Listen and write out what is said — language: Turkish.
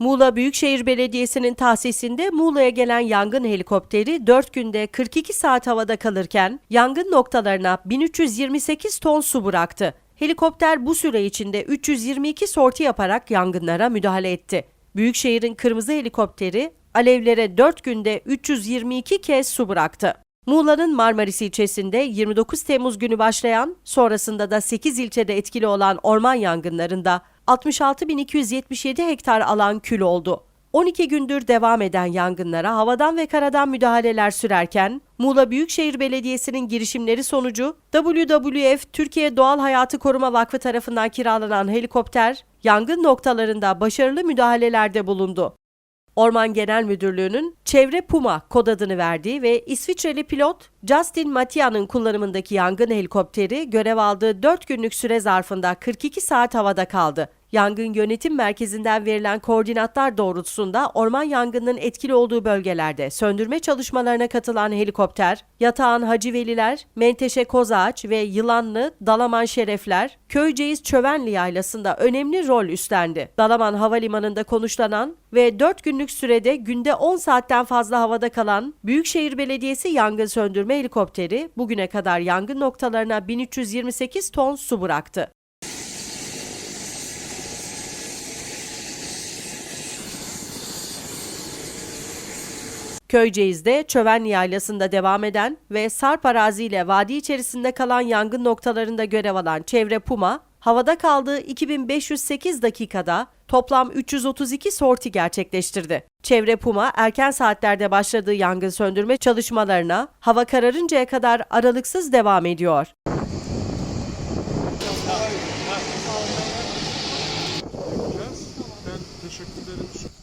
Muğla Büyükşehir Belediyesi'nin tahsisinde Muğla'ya gelen yangın helikopteri 4 günde 42 saat havada kalırken yangın noktalarına 1328 ton su bıraktı. Helikopter bu süre içinde 322 sorti yaparak yangınlara müdahale etti. Büyükşehir'in kırmızı helikopteri alevlere 4 günde 322 kez su bıraktı. Muğla'nın Marmaris ilçesinde 29 Temmuz günü başlayan, sonrasında da 8 ilçede etkili olan orman yangınlarında 66.277 hektar alan kül oldu. 12 gündür devam eden yangınlara havadan ve karadan müdahaleler sürerken, Muğla Büyükşehir Belediyesi'nin girişimleri sonucu WWF Türkiye Doğal Hayatı Koruma Vakfı tarafından kiralanan helikopter, yangın noktalarında başarılı müdahalelerde bulundu. Orman Genel Müdürlüğü'nün Çevre Puma kod adını verdiği ve İsviçreli pilot Justin Matia'nın kullanımındaki yangın helikopteri görev aldığı 4 günlük süre zarfında 42 saat havada kaldı. Yangın Yönetim Merkezi'nden verilen koordinatlar doğrultusunda orman yangınının etkili olduğu bölgelerde söndürme çalışmalarına katılan helikopter, Yatağan Hacıveliler, Menteşe Kozağaç ve Yılanlı, Dalaman Şerefler, Köyceğiz Çövenli yaylasında önemli rol üstlendi. Dalaman Havalimanı'nda konuşlanan ve 4 günlük sürede günde 10 saatten fazla havada kalan Büyükşehir Belediyesi yangın söndürme helikopteri bugüne kadar yangın noktalarına 1328 ton su bıraktı. Köyceğiz'de Çövenli Yaylası'nda devam eden ve Sarp araziyle vadi içerisinde kalan yangın noktalarında görev alan Çevre Puma, havada kaldığı 2508 dakikada toplam 332 sorti gerçekleştirdi. Çevre Puma erken saatlerde başladığı yangın söndürme çalışmalarına hava kararıncaya kadar aralıksız devam ediyor. Ben teşekkür ederim.